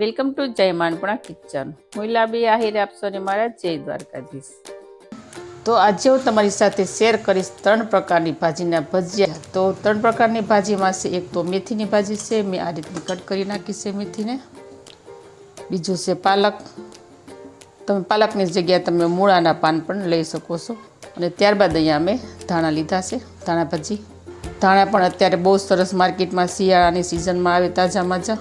Welcome to જય માનપણા kitchen હું લાબી આહિર આપશો ને મારા જય દ્વારકાધીશ. તો આજે હું તમારી સાથે શેર કરીશ ત્રણ પ્રકારની ભાજીના ભજીયા. તો ત્રણ પ્રકારની ભાજીમાં છે, એક તો મેથીની ભાજી છે, મેં આ રીતની કટ કરી નાખી છે મેથીને. બીજું છે પાલક. તમે પાલકની જગ્યાએ તમે મૂળાના પાન પણ લઈ શકો છો. અને ત્યારબાદ અહીંયા અમે ધાણા લીધા છે, ધાણા ભાજી. ધાણા પણ અત્યારે બહુ સરસ માર્કેટમાં શિયાળાની સિઝનમાં આવે તાજા માજા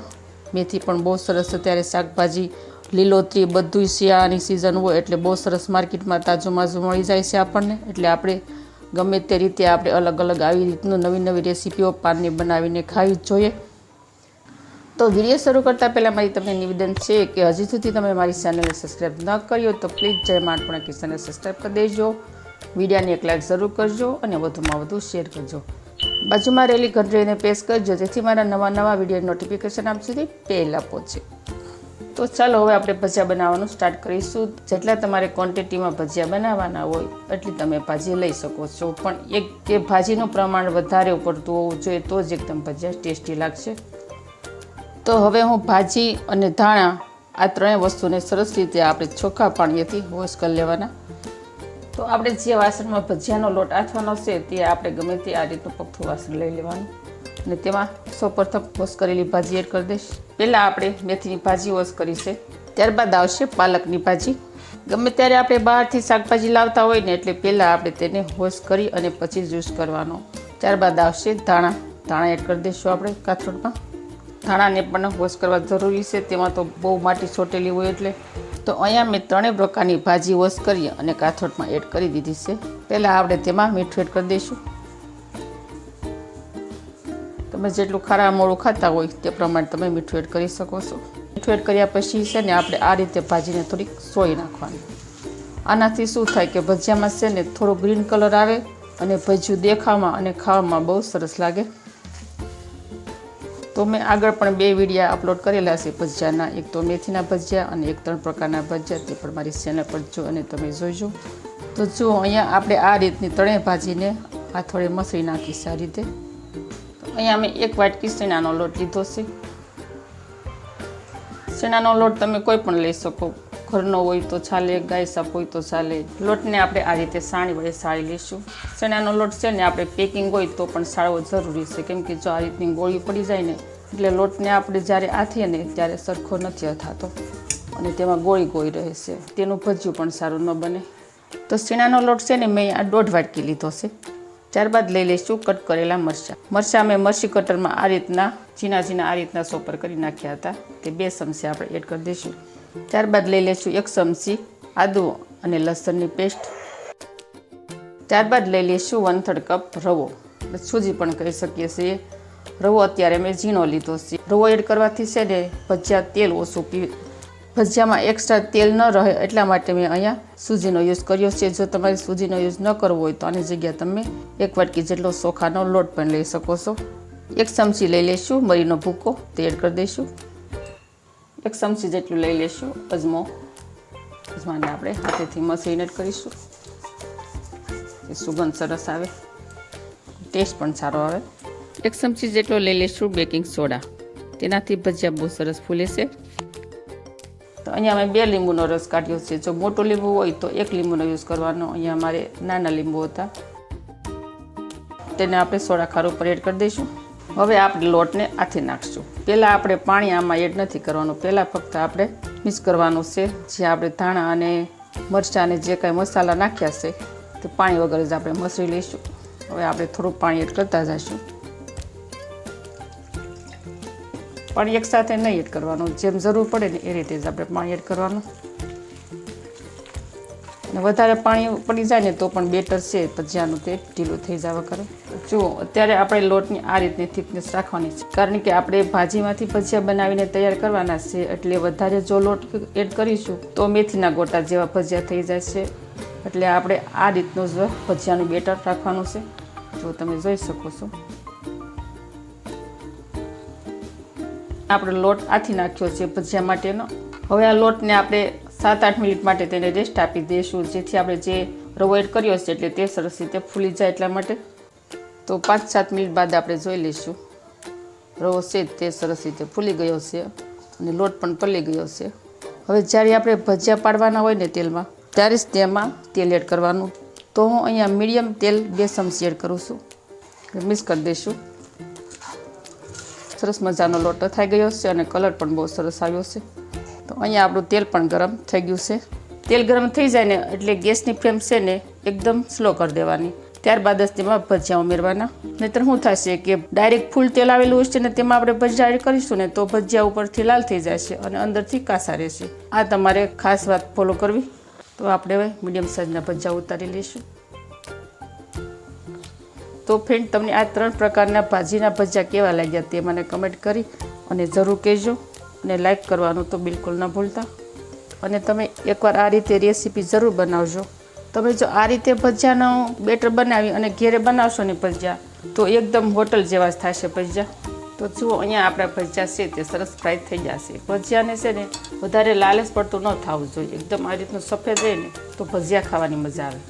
મેથી પણ બહુ સરસ અત્યારે શાકભાજી, લીલોતરી બધું શિયાળાની સિઝન હોય એટલે બહુ સરસ માર્કેટમાં તાજું માજું મળી જાય છે આપણને. એટલે આપણે ગમે તે રીતે આપણે અલગ અલગ આવી રીતનું નવી નવી રેસીપીઓ પાનની બનાવીને ખાવી જ જોઈએ. તો વીડિયો શરૂ કરતાં પહેલાં મારી તમને નિવેદન છે કે હજી સુધી તમે મારી ચેનલને સબસ્ક્રાઈબ ન કર્યો તો પ્લીઝ જય માનપણા કિસાનને સબસ્ક્રાઈબ કરી દેજો. વિડીયાને એક લાઈક જરૂર કરજો અને વધુમાં વધુ શેર કરજો. બાજુમાં રહેલી ઘંટડીને પ્રેસ કરજો. જેથી મારા નવા નવા વીડિયો નોટિફિકેશન આપ સુધી પહેલાં પહોંચે. તો ચાલો હવે આપણે ભજીયા બનાવવાનું સ્ટાર્ટ કરીશું. જેટલા તમારે ક્વોન્ટિટીમાં ભજીયા બનાવવાના હોય, એટલી તમે ભાજી લઈ શકો છો. પણ એક કે ભાજીનું પ્રમાણ વધારે પડતું હોવું જોઈએ, તો જ એકદમ ભજીયા ટેસ્ટી લાગશે. તો હવે હું ભાજી અને ધાણા આ ત્રણેય વસ્તુને સરસ રીતે આપણે ચોખ્ખા પાણીએથી વોશ કરી લેવાના. તો આપણે જે વાસણમાં ભજીયાનો લોટ આથવાનો છે તે આપણે ગમે તે આ રીતનું પગથું વાસણ લઈ લેવાનું. અને તેમાં સૌપ્રથમ વોશ કરેલી ભાજી એડ કરી દઈશ. પહેલાં આપણે મેથીની ભાજી વોશ કરી છે. ત્યારબાદ આવશે પાલકની ભાજી. ગમે ત્યારે આપણે બહારથી શાકભાજી લાવતા હોય ને એટલે પહેલાં આપણે તેને વોશ કરી અને પછી જ્યુસ કરવાનો. ત્યારબાદ આવશે ધાણા. ધાણા એડ કરી દઈશું આપણે કાથરોડમાં. ધાણાને પણ વોશ કરવા જરૂરી છે. તેમાં તો બહુ માટી છોટેલી હોય એટલે તો અહીંયા મેં ત્રણેય પ્રકારની ભાજી વોશ કરી અને કાથોટમાં એડ કરી દીધી છે. પહેલાં આપણે તેમાં મીઠું એડ કરી દઈશું. તમે જેટલું ખારા મોળું ખાતા હોય તે પ્રમાણે તમે મીઠું એડ કરી શકો છો. મીઠું એડ કર્યા પછી છે ને આપણે આ રીતે ભાજીને થોડીક સોઈ નાખવાની. આનાથી શું થાય કે ભજીયામાં છે ને થોડો ગ્રીન કલર આવે અને ભજીયું દેખાવામાં અને ખાવામાં બહુ સરસ લાગે. તો મેં આગળ પણ બે વિડીયા અપલોડ કરેલા છે, ભજીયાના. એક તો મેથીના ભજીયા અને એક ત્રણ પ્રકારના ભજીયા. તે પણ મારી ચેનલ પર જો અને તમે જોઈજો તો જુઓ અહીંયા આપણે આ રીતની ત્રણેય ભાજીને હાથોડે મસળી નાખીશ આ રીતે. અહીંયા મેં એક વાટકી શેણાનો લોટ લીધો છે. શેણાનો લોટ તમે કોઈ પણ લઈ શકો. ઘરનો હોય તો ચાલે, ગાય સાપ હોય તો ચાલે. લોટને આપણે આ રીતે સાણી વડે સાળી લઈશું. ચણાનો લોટ છે ને આપણે પેકિંગ હોય તો પણ સાળવો જરૂરી છે. કેમ કે જો આ રીતની ગોળી પડી જાય ને, એટલે લોટને આપણે જ્યારે આથીએ ને ત્યારે સરખો નથી થતો અને તેમાં ગોળી ગોળી રહે છે. તેનું ભજીયું પણ સારું ન બને. તો સીણાનો લોટ છે ને મેં આ દોઢ વાટકી લીધો છે. ત્યારબાદ લઈ લઈશું કટ કરેલા મરચાં. મરચાં મેં મરચી કટરમાં આ રીતના, ઝીણા ઝીણા આ રીતના સોપર કરી નાખ્યા હતા. તે બે ચમચી આપણે એડ કરી દઈશું. ત્યારબાદ લઈ લઈશું એક ચમચી આદુ અને લસણની પેસ્ટ. ત્યારબાદ લઈ લઈશું વન થર્ડ કપ રવો. સૂજી પણ કહી શકીએ છીએ. રવો અત્યારે મેં ઝીણો લીધો છે. રવો એડ કરવાથી છે ને ભજીયા તેલ ઓછું પી ભજીયામાં એક્સ્ટ્રા તેલ ન રહે એટલા માટે મેં અહીંયા સૂજીનો યુઝ કર્યો છે. જો તમારે સૂજીનો યુઝ ન કરવો હોય તો આની જગ્યાએ તમે એક વાટકી જેટલો ચોખાનો લોટ પણ લઈ શકો છો. એક ચમચી લઈ લઈશું મરીનો ભૂકો, તે એડ કરી દઈશું. એક ચમચી જેટલું લઈ લઈશું અજમો. અજમાને આપણે હાથેથી મસળીને જ કરીશું. એ સુગંધ સરસ આવે. ટેસ્ટ પણ સારો આવે. એક ચમચી જેટલો લઈ લઈશું બેકિંગ સોડા તેનાથી ભજીયા બહુ સરસ ફૂલે છે. તો અહીંયા મેં બે લીંબુનો રસ કાઢ્યો છે. જો મોટો લીંબુ હોય તો એક લીંબુનો યુઝ કરવાનો. અહીંયા મારે નાના લીંબુ હતા. તેને આપણે સોડા ખારું પર એડ કરી દઈશું. હવે આપણે લોટને આથી નાખશું. પહેલાં આપણે પાણી આમાં એડ નથી કરવાનું. પહેલાં ફક્ત આપણે મિક્સ કરવાનું છે. જે આપણે ધાણા અને મરચાં અને જે કાંઈ મસાલા નાખ્યા છે, તે પાણી વગર જ આપણે મસળી લઈશું. હવે આપણે થોડું પાણી એડ કરતા જઈશું. પાણી એકસાથે નહીં એડ કરવાનું. જેમ જરૂર પડે ને એ રીતે જ આપણે પાણી એડ કરવાનું. વધારે પાણી પડી જાય ને તો પણ બેટર છે, ભજીયાનું તે ઢીલું થઈ જવા કરે જુઓ અત્યારે આપણે લોટની આ રીતની થિકનેસ રાખવાની છે. કારણ કે આપણે ભાજીમાંથી ભજીયા બનાવીને તૈયાર કરવાના છે, એટલે વધારે જો લોટ એડ કરીશું, તો મેથીના ગોટા જેવા ભજીયા થઈ જાય છે. એટલે આપણે આ રીતનું જ ભજીયાનું બેટર રાખવાનું છે. જો તમે જોઈ શકો છો. આપણે લોટ આથી નાખ્યો છે ભજીયા માટેનો. હવે આ લોટને આપણે સાત આઠ મિનિટ માટે તેને રેસ્ટ આપી દઈશું જેથી આપણે જે રવો એડ કર્યો છે એટલે તે સરસ રીતે ફૂલી જાય એટલા માટે. તો પાંચ સાત મિનિટ બાદ આપણે જોઈ લઈશું. રવો છે તે સરસ રીતે ફૂલી ગયો છે અને લોટ પણ પલી ગયો છે. હવે જ્યારે આપણે ભજીયા પાડવાના હોય ને તેલમાં, ત્યારે જ તેમાં તેલ એડ કરવાનું. તો હું અહીંયા મીડિયમ તેલ બે ચમચી એડ કરું છું. મિક્સ કરી દઈશું. સરસ મજાનો લોટ થઈ ગયો છે અને કલર પણ બહુ સરસ આવ્યો છે. અહીંયા આપણું તેલ પણ ગરમ થઈ ગયું છે. તેલ ગરમ થઈ જાય ને એટલે ગેસની ફ્લેમ છે ને એકદમ સ્લો કરી દેવાની. ત્યારબાદ જ તેમાં ભજીયા ઉમેરવાના. નહીતર શું થશે કે ડાયરેક્ટ ફૂલ તેલ આવેલું હોય છે ને તેમાં આપણે ભજીયા એડ કરીશું ને તો ભજીયા ઉપરથી લાલ થઈ જશે અને અંદરથી કાસા રહેશે. આ તમારે ખાસ વાત ફોલો કરવી. તો આપણે હવે મીડિયમ સાઇઝના ભજીયા ઉતારી લઈશું. તો ફ્રેન્ડ તમને આ ત્રણ પ્રકારના ભાજીના ભજીયા કેવા લાગ્યા તે મને કમેન્ટ કરી અને જરૂર કહેજો. અને લાઈક કરવાનું તો બિલકુલ ન ભૂલતા. અને તમે એકવાર આ રીતે રેસીપી જરૂર બનાવજો. તમે જો આ રીતે ભજીયાનો બેટર બનાવી અને ઘેરે બનાવશો ને ભજીયા, તો એકદમ હોટલ જેવા જ થશે ભજીયા. તો જુઓ, અહીંયા આપણા ભજીયા છે તે સરસ ફ્રાય થઈ જશે. ભજીયાને છે ને વધારે લાલચ પડતું ન થવું જોઈએ. એકદમ આ રીતનું સફેદ રહે ને, તો ભજીયા ખાવાની મજા આવે.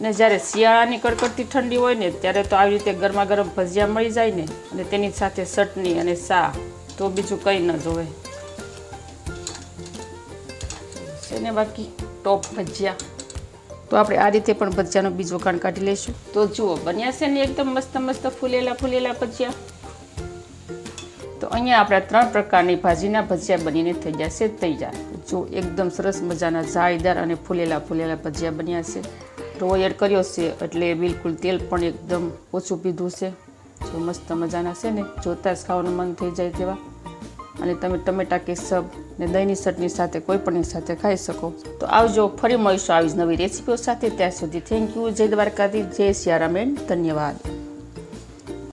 ને જ્યારે શિયાળાની કડકડતી ઠંડી હોય ને, ત્યારે તો આવી રીતે ગરમા ગરમ ભજીયા મળી જાય ને, અને તેની સાથે ચટણી અને સા તો બીજું કંઈ ન જોવે. છે ને બાકી ટોપ ભજીયા. તો આપણે આ રીતે પણ ભજીયાનો બીજો કાણ કાઢી લઈશું. તો જુઓ બન્યા છે ને એકદમ મસ્ત મસ્ત ફૂલેલા ફૂલેલા ભજીયા. તો અહીંયા આપણા ત્રણ પ્રકારની ભાજીના ભજીયા બનીને થઈ જશે તૈયાર. જો એકદમ સરસ મજાના જાળીદાર અને ફૂલેલા ફૂલેલા ભજીયા બન્યા છે. રવો એડ કર્યો છે એટલે બિલકુલ તેલ પણ એકદમ ઓછું પીધું છે. જો મસ્ત મજાના છે ને, જોતાં જ ખાવાનું મન થઈ જાય તેવા. અને તમે ટમેટા કેસબ ને દહીંની ચટણી સાથે કોઈ પણની સાથે ખાઈ શકો. તો આવજો, ફરી મળીશું આવી જ નવી રેસીપીઓ સાથે. ત્યાં સુધી થેન્ક યુ જય દ્વારકાથી જય સિયારામ ધન્યવાદ.